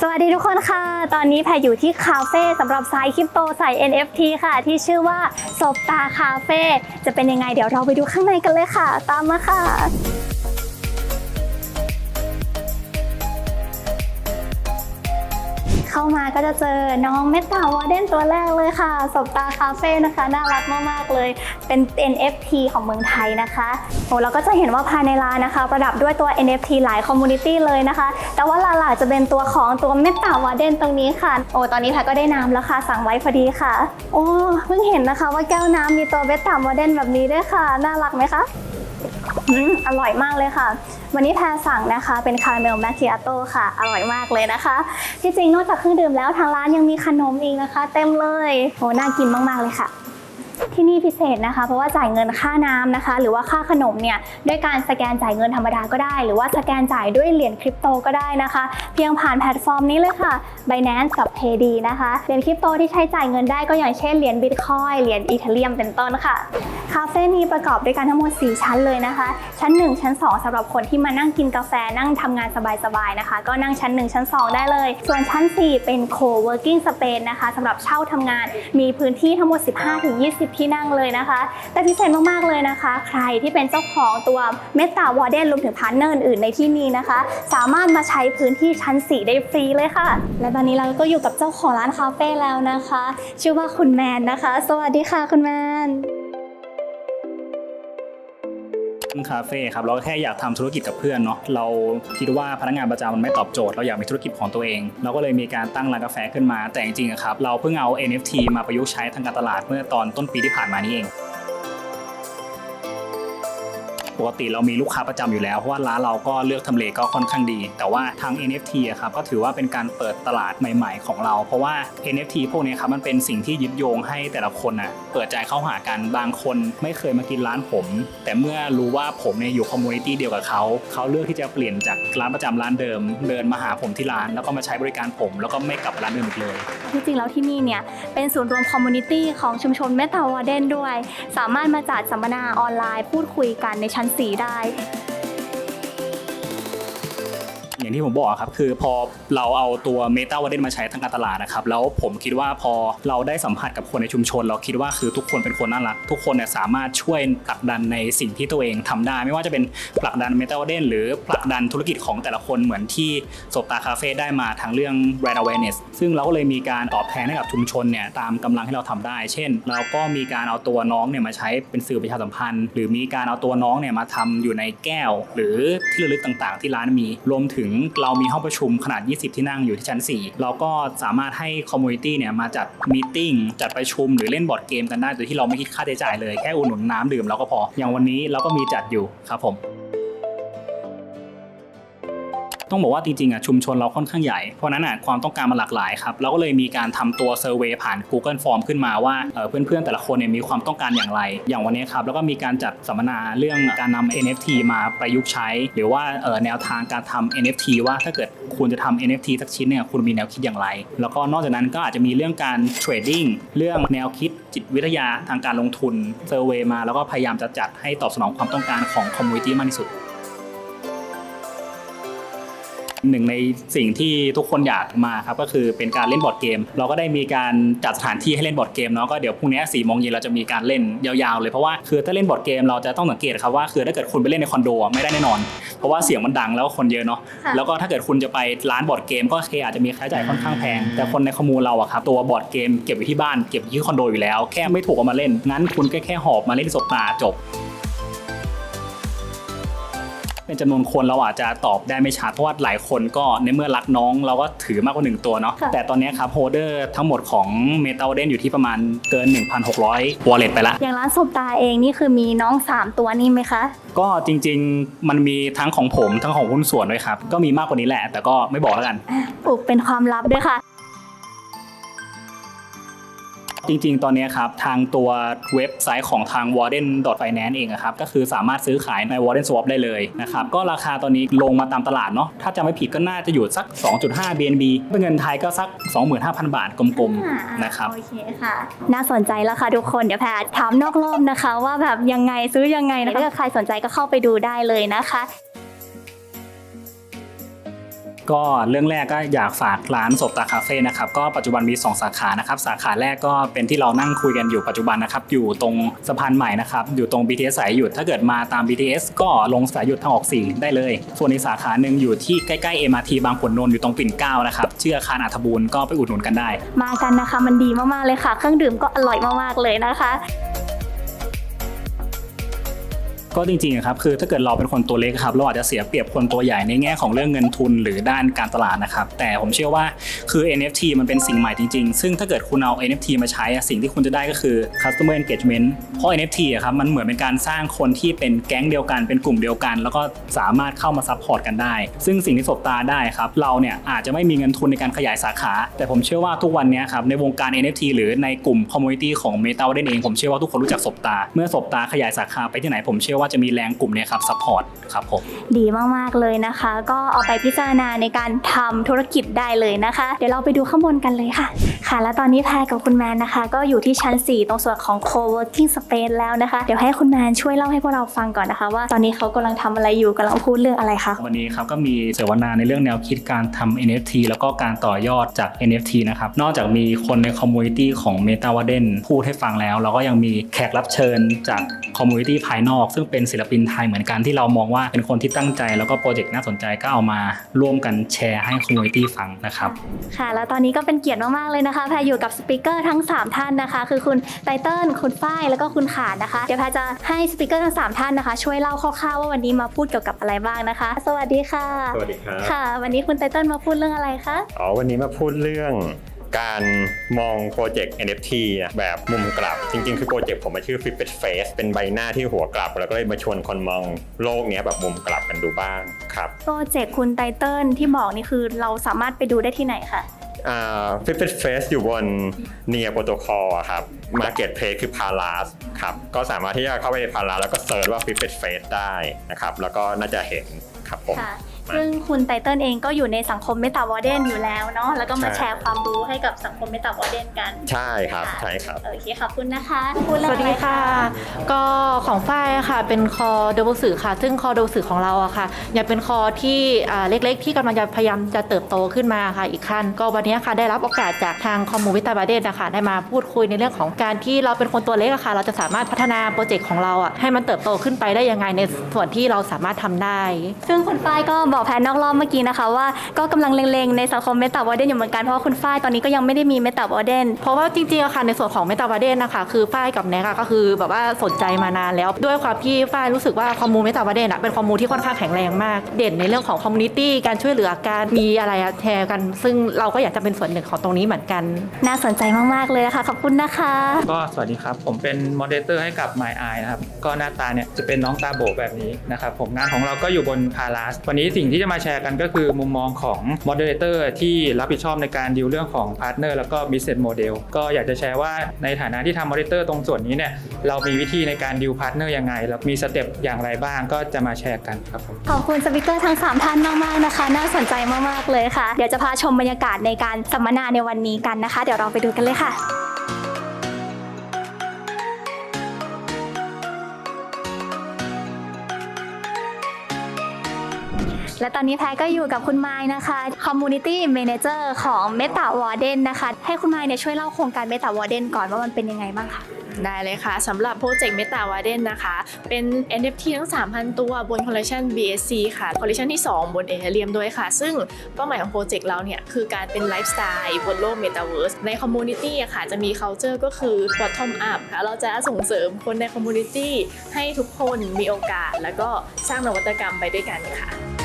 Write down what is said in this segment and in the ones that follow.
สวัสดีทุกคนค่ะ ตอนนี้แพรอยู่ที่คาเฟ่สำหรับสายคริปโตสาย NFT ค่ะ ที่ชื่อว่าศบตาคาเฟ่จะเป็นยังไงเดี๋ยวเราไปดูข้างในกันเลยค่ะ ตามมาค่ะ เข้ามาก็จะเจอน้องเมตตาวอเดนตัวแรกเลยค่ะศบตาคาเฟ่นะคะ น่ารักมากๆเลย เป็น NFT ของเมืองไทยนะคะโอ้เราก็จะเห็นว่าภายในร้านนะคะ ประดับด้วยตัว NFT หลายคอมมูนิตี้เลยนะคะ แต่ว่าหลักๆจะเป็นตัวของตัวเมตตาวอเดนตรงนี้ค่ะ โอ้ตอนนี้แพรก็ได้น้ำแล้วค่ะ สั่งไว้พอดีค่ะ โอ้เพิ่งเห็นนะคะว่าแก้วน้ำมีตัวเมตตาวอเดนแบบนี้ด้วยค่ะ น่ารักไหมคะ อร่อยมากเลยค่ะ วันนี้แพรสั่งนะคะ เป็นคาราเมลแมคคิอาโต้ค่ะ อร่อยมากเลยนะคะ ที่จริงนอกจากเครื่องดื่มแล้วทางร้านยังมีขนมอีกนะคะ เต็มเลยโอ้น่ากินมาก ๆ เลยค่ะที่นี่พิเศษนะคะ เพราะว่าจ่ายเงินค่าน้ำนะคะ หรือว่าค่าขนมเนี่ยด้วยการสแกนจ่ายเงินธรรมดาก็ได้ หรือว่าสแกนจ่ายด้วยเหรียญคริปโตก็ได้นะคะ เพียงผ่านแพลตฟอร์มนี้เลยค่ะ Binance กับ Payd นะคะเหรียญคริปโตที่ใช้จ่ายเงินได้ก็อย่างเช่นเหรียญ Bitcoin เหรียญอีเทเรียมเป็นต้นค่ะคาเฟ่มีประกอบด้วยกันทั้งหมด 4 ชั้นเลยนะคะ ชั้น 1 ชั้น 2สำหรับคนที่มานั่งกินกาแฟนั่งทำงานสบายๆนะคะ ก็นั่งชั้น 1 ชั้น 2 ได้เลย ส่วนชั้น 4 เป็น co-working space นะคะสำหรับเช่าทำงานมีพื้นที่ทั้งหมด 15-20 ที่นั่งเลยนะคะ แต่พิเศษมากๆเลยนะคะ ใครที่เป็นเจ้าของตัวเมตตาวอร์เดนรวมถึงพาร์ทเนอร์อื่นในที่นี้นะคะ สามารถมาใช้พื้นที่ชั้น 4 ได้ฟรีเลยค่ะ และตอนนี้เราก็อยู่กับเจ้าของร้านคาเฟ่แล้วนะคะ ชื่อว่าคุณแมนนะคะ สวัสดีค่ะคุณแมน คาเฟ่ครับเราแค่อยากทำธุรกิจกับเพื่อนเนาะเราคิดว่าพนักงานประจำมันไม่ตอบโจทย์เราอยากมีธุรกิจของตัวเอง เราก็เลยมีการตั้งร้านกาแฟขึ้นมาแต่จริงๆครับเราเพิ่งเอา NFT มาประยุกต์ใช้ทางการตลาดเมื่อตอนต้นปีที่ผ่านมานี่เอง ปกติเรามีลูกค้าประจำอยู่แล้วเพราะว่าร้านเราก็เลือกทำเลก็ค่อนข้างดี แต่ว่าทาง NFT อะครับก็ถือว่าเป็นการเปิดตลาดใหม่ ๆ ของเรา เพราะว่า NFT พวกนี้ครับมันเป็นสิ่งที่ยึดโยงให้แต่ละคนน่ะเปิดใจเข้าหากันบางคนไม่เคยมากินร้านผม แต่เมื่อรู้ว่าผมเนี่ยอยู่คอมมูนิตี้เดียวกับเขาเขาเลือกที่จะเปลี่ยนจากร้านประจำร้านเดิม เดินมาหาผมที่ร้าน แล้วก็มาใช้บริการผม แล้วก็ไม่กลับร้านเดิมอีกเลยที่จริงแล้วที่นี่เนี่ยเป็นศูนย์รวมคอมมูนิตี้ของชุมชนเมตาวอร์เดนด้วย สามารถมาจัดสัมมนาออนไลน์พูดคุยกันในชั้นสีได้ อย่างที่ผมบอกครับคือพอเราเอาตัว Meta w a r d e n มาใช้ทางการตลาดนะครับแล้วผมคิดว่าพอเราได้สัมผัสกับคนในชุมชน เราคิดว่าคือทุกคนเป็นคนน่ารัก ทุกคนเนี่ยสามารถช่วยผลักดันในสิ่งที่ตัวเองทำได้ ไม่ว่าจะเป็นผลักดัน Meta w a r d e n หรือผลักดันธุรกิจของแต่ละคนเหมือนที่สบตาคาเฟ่ได้มาทางเรื่อง brand awareness ซึ่งเราก็เลยมีการตอบแทนให้กับชุมชนเนี่ยตามกำลังที่เราทำได้ เช่น เราก็มีการเอาตัวน้องเนี่ยมาใช้เป็นสื่อประชาสัมพันธ์ หรือมีการเอาตัวน้องเนี่ยมาทำอยู่ในแก้ว หรือที่ระลึกต่างๆ ที่ร้านมีรวมถึงเรามีห้องประชุมขนาด 20 ที่นั่งอยู่ที่ชั้น 4 เราก็สามารถให้คอมมูนิตี้เนี่ยมาจัดมีติ้งจัดประชุมหรือเล่นบอร์ดเกมกันได้โดยที่เราไม่คิดค่าใช้จ่ายเลยแค่อุดหนุนน้ำดื่มเราก็พอ อย่างวันนี้เราก็มีจัดอยู่ครับผม ต้องบอกว่าจริงๆอะชุมชนเราค่อนข้างใหญ่ เพราะนั้นอะความต้องการมันหลากหลายครับเราก็เลยมีการทำตัวเซอร์เวยผ่าน Google Form ขึ้นมาว่าเพื่อนๆแต่ละคนเนี่ยมีความต้องการอย่างไร อย่างวันนี้ครับแล้วก็มีการจัดสัมมนาเรื่องการนำ NFT มาประยุกต์ใช้ หรือว่าแนวทางการทำ NFT ว่าถ้าเกิดคุณจะทำ NFT สักชิ้นเนี่ยคุณมีแนวคิดอย่างไร แล้วก็นอกจากนั้นก็อาจจะมีเรื่องการเทรดดิ้งเรื่องแนวคิดจิตวิทยาทางการลงทุนเซอร์เวยมาแล้วก็พยายามจะจัดให้ตอบสนองความต้องการของคอมมูนิตี้มากที่สุด หนึ่งในสิ่งที่ทุกคนอยากมาครับก็คือเป็นการเล่นบอร์ดเกม เราก็ได้มีการจัดสถานที่ให้เล่นบอร์ดเกมเนาะก็เดี๋ยวพรุ่งนี้สี่โมงเย็นเราจะมีการเล่นยาวๆเลยเพราะว่าคือถ้าเล่นบอร์ดเกมเราจะต้องสังเกตครับว่าคือถ้าเกิดคุณไปเล่นในคอนโดอะไม่ได้แน่นอน เพราะว่าเสียงมันดังแล้วก็คนเยอะเนาะค่ะแล้วก็ถ้าเกิดคุณจะไปร้านบอร์ดเกม ก็โอเคอาจจะมีค่าใช้จ่ายค่อนข้างแพงแต่คนในคอมมูนเราอะครับตัวบอร์ดเกมเก็บอยู่ที่บ้านเก็บอยู่ที่คอนโดอยู่แล้วแค่ไม่ถูกเอามาเล่นงั้นคุณก็แค่หอบมาเล่นที่สบตาจบ เป็นจำนวนคนเราอาจจะตอบได้ไม่ชัดเพราะว่าหลายคนก็ในเมื่อรักน้องเราก็ถือมากกว่า 1 ตัวเนาะค่ะ แต่ตอนนี้ครับโฮเดอร์ทั้งหมดของ m e t a l d e n อยู่ที่ประมาณเกิน 1,600 wallet ไปละ อย่างร้านศพตาเองนี่คือมีน้อง 3 ตัวนี่ไหมคะ ก็จริงๆ มันมีทั้งของผมทั้งของหุ้นส่วนด้วยครับ ก็มีมากกว่านี้แหละ แต่ก็ไม่บอกแล้วกันปลูกเป็นความลับด้วยค่ะ จริงๆ ตอนนี้ครับทางตัวเว็บไซต์ของทาง warden finance เองอะครับก็คือสามารถซื้อขายใน warden swap ได้เลยนะครับก็ราคาตอนนี้ลงมาตามตลาดเนาะถ้าจำไม่ผิดก็น่าจะอยู่สัก 2.5 BNB เป็นเงินไทยก็สัก 25,000 บาทกลมๆนะครับโอเคค่ะ น่าสนใจแล้วค่ะทุกคนเดี๋ยวแพรถามนอกรอบนะคะ ว่าแบบยังไงซื้อยังไงนะถ้าเกิดใครสนใจก็เข้าไปดูได้เลยนะคะ ก็เรื่องแรกก็อยากฝากร้านศพตาคาเฟ่นะครับก็ปัจจุบันมี 2 สาขานะครับสาขาแรกก็เป็นที่เรานั่งคุยกันอยู่ปัจจุบันนะครับอยู่ตรงสะพานใหม่นะครับอยู่ตรง BTS สายหยุดถ้าเกิดมาตาม BTS ก็ลงสายหยุดทางออก4ได้เลย ส่วนอีกสาขาหนึ่งอยู่ที่ใกล้ๆ MRT บางขุนนนท์อยู่ตรงปิ่นเกล้านะครับชื่ออาคารอัฐบูรณ์ก็ไปอุดหนุนกันได้ มากันนะคะมันดีมากๆเลยค่ะ เครื่องดื่มก็อร่อยมากๆเลยนะคะ ก็จริงๆครับคือถ้าเกิดเราเป็นคนตัวเล็กครับเราอาจจะเสียเปรียบคนตัวใหญ่ในแง่ของเรื่องเงินทุนหรือด้านการตลาดนะครับแต่ผมเชื่อว่าคือ NFT มันเป็นสิ่งใหม่จริงๆ ซึ่งถ้าเกิดคุณเอา NFT มาใช้สิ่งที่คุณจะได้ก็คือ customer engagement เพราะ NFT อะครับมันเหมือนเป็นการสร้างคนที่เป็นแก๊งเดียวกันเป็นกลุ่มเดียวกัน แล้วก็สามารถเข้ามาซัพพอร์ตกันได้ ซึ่งสิ่งที่สบตาได้ครับเราเนี่ยอาจจะไม่มีเงินทุนในการขยายสาขา แต่ผมเชื่อว่าทุกวันนี้ครับในวงการ NFT หรือในกลุ่ม community ของ Meta เองผมเชื่อว่าทุกคนรู้จักสบตา เมื่อสบตาขยายสาขาไปที่ไหนผมเชื่อว่าจะมีแรงกลุ่มเนี้ครับซัพพอร์ตครับผมดีมากๆเลยนะคะ ก็เอาไปพิจารณาในการทำธุรกิจได้เลยนะคะ เดี๋ยวเราไปดูข้างบนกันเลยค่ะ ค่ะ แล้วตอนนี้แพรกับคุณแมนนะคะ ก็อยู่ที่ชั้น 4 ตรงส่วนของ co-working space แล้วนะคะ เดี๋ยวให้คุณแมนช่วยเล่าให้พวกเราฟังก่อนนะคะ ว่าตอนนี้เขากำลังทำอะไรอยู่กำลังพูดเรื่องอะไรคะวันนี้ครับก็มีเสวนาในเรื่องแนวคิดการทำ NFT แล้วก็การต่อยอดจาก NFT นะครับนอกจากมีคนในคอมมูนิตี้ของ Meta w a d e n พูดให้ฟังแล้ว เราก็ยังมีแขกรับเชิญจากคอมมูนิตี้ภายนอก ซึ่งเป็นศิลปินไทยเหมือนกันที่เรามองว่าเป็นคนที่ตั้งใจแล้วก็โปรเจกต์น่าสนใจก็เอามาร่วมกันแชร์ให้คอมมูนิตี้ฟังนะครับค่ะ แล้วตอนนี้ก็เป็นเกียรติมากๆเลยนะคะแพรอยู่กับสปิเกอร์ทั้ง 3 ท่านนะคะ คือคุณไตเติ้ลคุณฝ้ายแล้วก็คุณขานนะคะเดี๋ยวแพรจะให้สปิเกอร์ทั้ง 3 ท่านนะคะ ช่วยเล่าคร่าวๆว่าวันนี้มาพูดเกี่ยวกับอะไรบ้างนะคะ สวัสดีค่ะ สวัสดีครับค่ะ วันนี้คุณไตเติ้ลมาพูดเรื่องอะไรคะอ๋อวันนี้มาพูดเรื่อง การมองโปรเจกต์ NFT อะแบบมุมกลับ จริง ๆ คือโปรเจกต์ผมมันชื่อ Flipped Face เป็นใบหน้าที่หัวกลับ แล้วก็เลยมาชวนคนมองโลกเนี้ยแบบมุมกลับกันดูบ้างครับโปรเจกต์คุณไตเติ้ลที่บอกนี่คือเราสามารถไปดูได้ที่ไหนคะอ่า Flipped Face อยู่บน Near Protocol อะครับ Marketplace คือ Palas ครับ ก็สามารถที่จะเข้าไปใน Palas แล้วก็เซิร์ชว่า Flipped Face ได้นะครับ แล้วก็น่าจะเห็นครับผมค่ะ ซึ่งคุณไตเติ้ลเองก็อยู่ในสังคมเมตาวอร์เดนอยู่แล้วเนาะแล้วก็มาใช่แชร์ความรู้ให้กับสังคมเมตาวอร์เดนกันใช่ครับใช่ครับโอเคขอบคุณนะคะพูดสเรื่องวัสอะไรดีค่ะ ก็ของฝ้ายอะค่ะเป็นคอเดบสื่อค่ะ ซึ่งคอเดบสื่อของเราอะค่ะยังเป็นคอที่อ่าเล็กๆ ที่กำลังจะพยายามจะเติบโตขึ้นมาค่ะอีกขั้นก็วันนี้ค่ะได้รับโอกาสจากทางคอมมูวิตาบาเดนนะคะได้มาพูดคุยในเรื่องของการที่เราเป็นคนตัวเล็กอะค่ะ เราจะสามารถพัฒนาโปรเจกต์ของเราอะให้มันเติบโตขึ้นไปได้ยังไงในส่วนที่เราสามารถทำได้ ซึ่งคุณฝ้ายก็บอกแพนนอกรอบเมื่อกี้นะคะว่าก็กำลังเล็งๆในสังคมเมตาวอร์เดนอยู่เหมือนกันเพราะว่าคุณฝ้ายตอนนี้ก็ยังไม่ได้มีเมตาวอร์เดนเพราะว่าจริงๆอะค่ะในส่วนของเมตาบาเดนนะคะคือฝ้ายกับแนกอะก็คือแบบว่าสนใจมานานแล้ว ด้วยความที่ฝ้ายรู้สึกว่าคอมมูเมตาบาเดนอะเป็นคอมมูที่ค่อนข้างแข็งแรงมากเด่นในเรื่องของคอมมูนิตี้การช่วยเหลือการมีอะไรอะแชร์กัน ซึ่งเราก็อยากจะเป็นส่วนหนึ่งของตรงนี้เหมือนกัน น่าสนใจมากๆเลยนะคะขอบคุณนะคะ ก็สวัสดีครับ ผมเป็นโมเดเลอร์ให้กับ My Eye นะครับก็หน้าตาเนี่ยจะเป็นน้องตาโบแบบนี้นะครับผมงานของเราก็อยู่บนพาราสวันนี้สิ่งที่จะมาแชร์กันก็คือมุมมองของโมเดเลอร์ที่รับผิดชอบในการดีลเรื่องของพาร์ทเนอร์แล้วก็ business model ก็อยากจะแชร์ว่าในฐานะที่ทำโมเดเลอร์ตรงส่วนนี้เนี่ยเรามีวิธีในการดีลพาร์ทเนอร์ยังไง แล้วมีสเต็ปอย่างไรบ้างก็จะมาแชร์กันครับผมขอบคุณสปิเกอร์ทั้ง 3 ท่านมากๆนะคะ น่าสนใจมากๆเลยค่ะ เดี๋ยวจะพาชมบรรยากาศในการสัมมนาในวันนี้กันนะคะ เดี๋ยวเราไปดูกันเลยค่ะ และตอนนี้แพรก็อยู่กับคุณไม้นะคะ Community Manager ของ Meta Warden นะคะ ให้คุณไม้เนี่ยช่วยเล่าโครงการ Meta Warden ก่อนว่ามันเป็นยังไงบ้างคะได้เลยค่ะสำหรับโปรเจกต์ Meta Warden นะคะ เป็น NFT ทั้ง 3,000 ตัวบนคอลเล t ชัน BSC ค่ะคอลเล t ชันที่ 2 บน Ethereum ด้วยค่ะ ซึ่งเป้าหมายของโปรเจกต์เราเนี่ย คือการเป็นไลฟ์สไตล์บนโลก Metaverse ในคอมมูนิตี้อะค่ะ จะมี culture ก็คือ bottom up ค่ะ เราจะส่งเสริมคนในคอมมูนิตี้ให้ทุกคนมีโอกาส แล้วก็สร้างนวัตกรรมไปด้วยกันค่ะ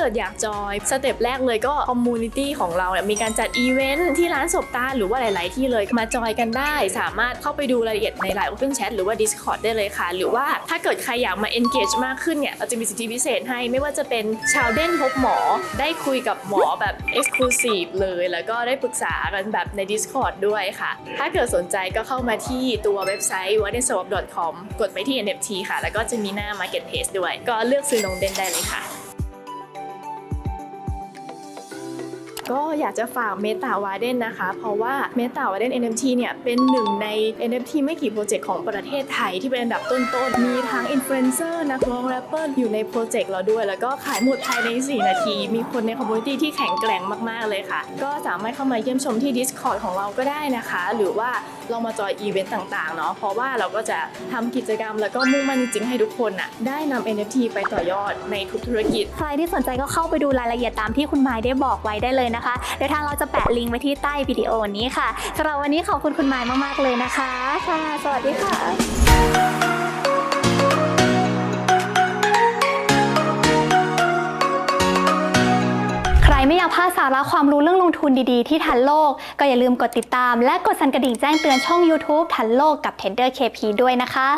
เกิดอยากจอยสเต็ปแรกเลยก็คอมมูนิตี้ของเราเนี่ยมีการจัดอีเวนท์ที่ร้านศพตาหรือว่าหลาย ๆ ที่เลยมาจอยกันได้ สามารถเข้าไปดูรายละเอียดในไลน์ Open Chat หรือว่า Discord ได้เลยค่ะ หรือว่าถ้าเกิดใครอยากมา engage มากขึ้นเนี่ยเราจะมีสิทธิพิเศษให้ ไม่ว่าจะเป็นชาวเด่นพบหมอได้คุยกับหมอแบบ exclusive เลย แล้วก็ได้ปรึกษากันแบบใน Discord ด้วยค่ะ ถ้าเกิดสนใจก็เข้ามาที่ตัวเว็บไซต์ w a r d e n s w a p c o m กดไปที่ NFT ค่ะ แล้วก็จะมีหน้า Marketplace ด้วย ก็เลือกซื้อน้องเด่นได้เลยค่ะ ก็อยากจะฝาก Meta w a r d e n นะคะ เพราะว่า Meta w a r d e n NFT เนี่ยเป็นหนึ่งใน NFT ไม่กี่โปรเจกต์ของประเทศไทยที่เป็นอันดับต้นๆ มีทั้งอินฟลูเอนเซอร์นักร้องแรปเปอร์อยู่ในโปรเจกต์เราด้วย แล้วก็ขายหมดภายใน 4 นาที มีคนในคอมมูนิตี้ที่แข็งแกร่งมากๆเลยค่ะ ก็สามารถเข้ามาเยี่ยมชมที่ Discord ของเราก็ได้นะคะ หรือว่าลองมาจอยอีเวนต์ต่างๆเนาะเพราะว่าเราก็จะทำกิจกรรมแล้วก็มุ่งมั่นจริงๆให้ทุกคนน่ะได้นำ NFT ไปต่อยอดในทุกธุรกิจ ใครที่สนใจก็เข้าไปดูรายละเอียดตามที่คุณไม้ได้บอกไว้ได้เลยนะคะเดี๋ยวทางเราจะแปะลิงก์ไว้ที่ใต้วิดีโอนี้ค่ะสำหรับวันนี้ขอบคุณคุณไม้มากๆเลยนะคะค่ะสวัสดีค่ะใครไม่อยากพลาดสาระความรู้เรื่องลงทุนดีๆ ที่ทันโลก ก็อย่าลืมกดติดตาม และกดสั่นกระดิ่งแจ้งเตือนช่อง YouTube ทันโลกกับ Tender KP ด้วยนะคะ